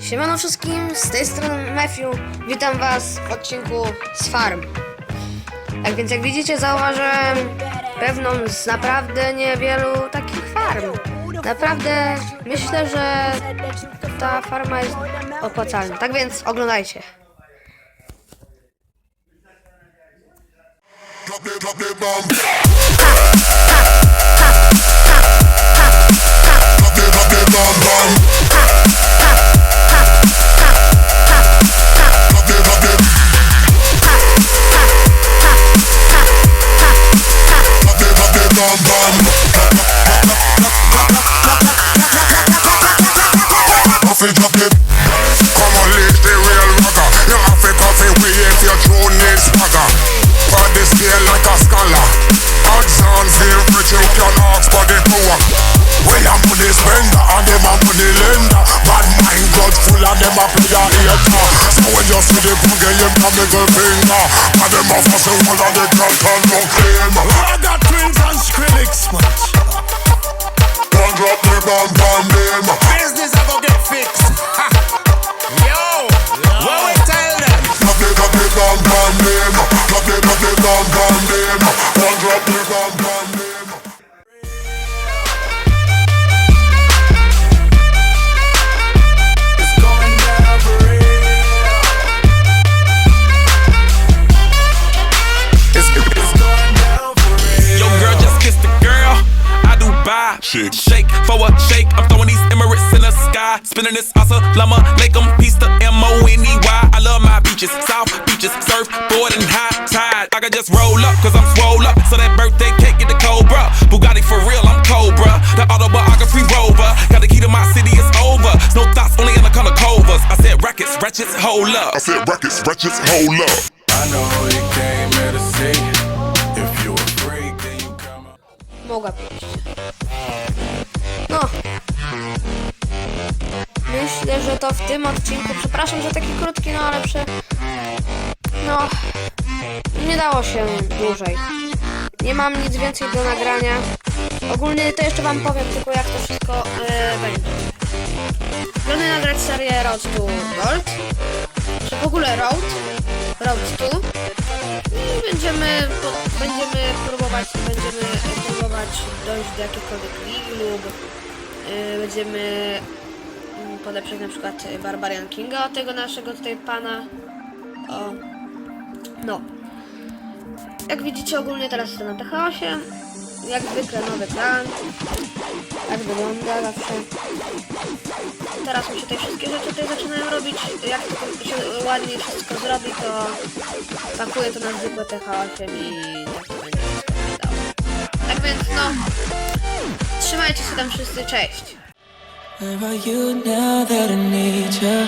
Siemano wszystkim, z tej strony Matthew. Witam was w odcinku z farm. Tak więc jak widzicie zauważyłem pewną z naprawdę niewielu takich farm. Naprawdę myślę, że ta farma jest opłacalna. Tak więc oglądajcie. Drop It, drop it. Come on, lick the real rocker. You have to coffee we if your tune is swagger. On the scale like a scholar. Odds on feel rich, you can ask for the poor. We a money spender and them a money lender. Bad mind got full and them a play a hater. So when you see the buggy, you can middle finger. And them a fuss the whole of the girl can no claim. I got twins and Skrillex much. One drop the bomb bomb Shake. For a girl. I do buy, shake. I'm throwing these Emirates in the sky. Spinning this asa llama. Lake 'em, beaches. Surf, board, and high tide. I can just roll up, cause I'm swole up. So that birthday cake get the Cobra. Bugatti for real, I'm Cobra. The autobiography rover. Got the key to my city, it's over. No thoughts, only in the color covers. I said rackets, ratchets, hold up. I said rackets, wretches, hold up. I know you came here to see. If you a freak, then you come up. Mogła pójść. No. Myślę, że to w tym odcinku. Przepraszam, że taki krótki, no ale prze... No. Nie dało się dłużej. Nie mam nic więcej do nagrania. Ogólnie to jeszcze wam powiem tylko jak to wszystko e, będzie. Planuję nagrać serię Road to Gold. Czy w ogóle Road. Road to. I będziemy, po, będziemy próbować, będziemy próbować dojść do jakichkolwiek lig lub y, będziemy mm, podeprzeć na przykład Barbarian Kinga, tego naszego tutaj pana. O. No. Jak widzicie ogólnie teraz jestem na TH8. Jak zwykle nowy plan. Tak wygląda zawsze. Teraz mi się te wszystkie rzeczy tutaj zaczynają robić. Jak to się ładnie wszystko zrobi, to pakuję to na zwykłe TH8 i tak to będzie. Tak więc no, trzymajcie się tam wszyscy, cześć! Where are you now that I need you?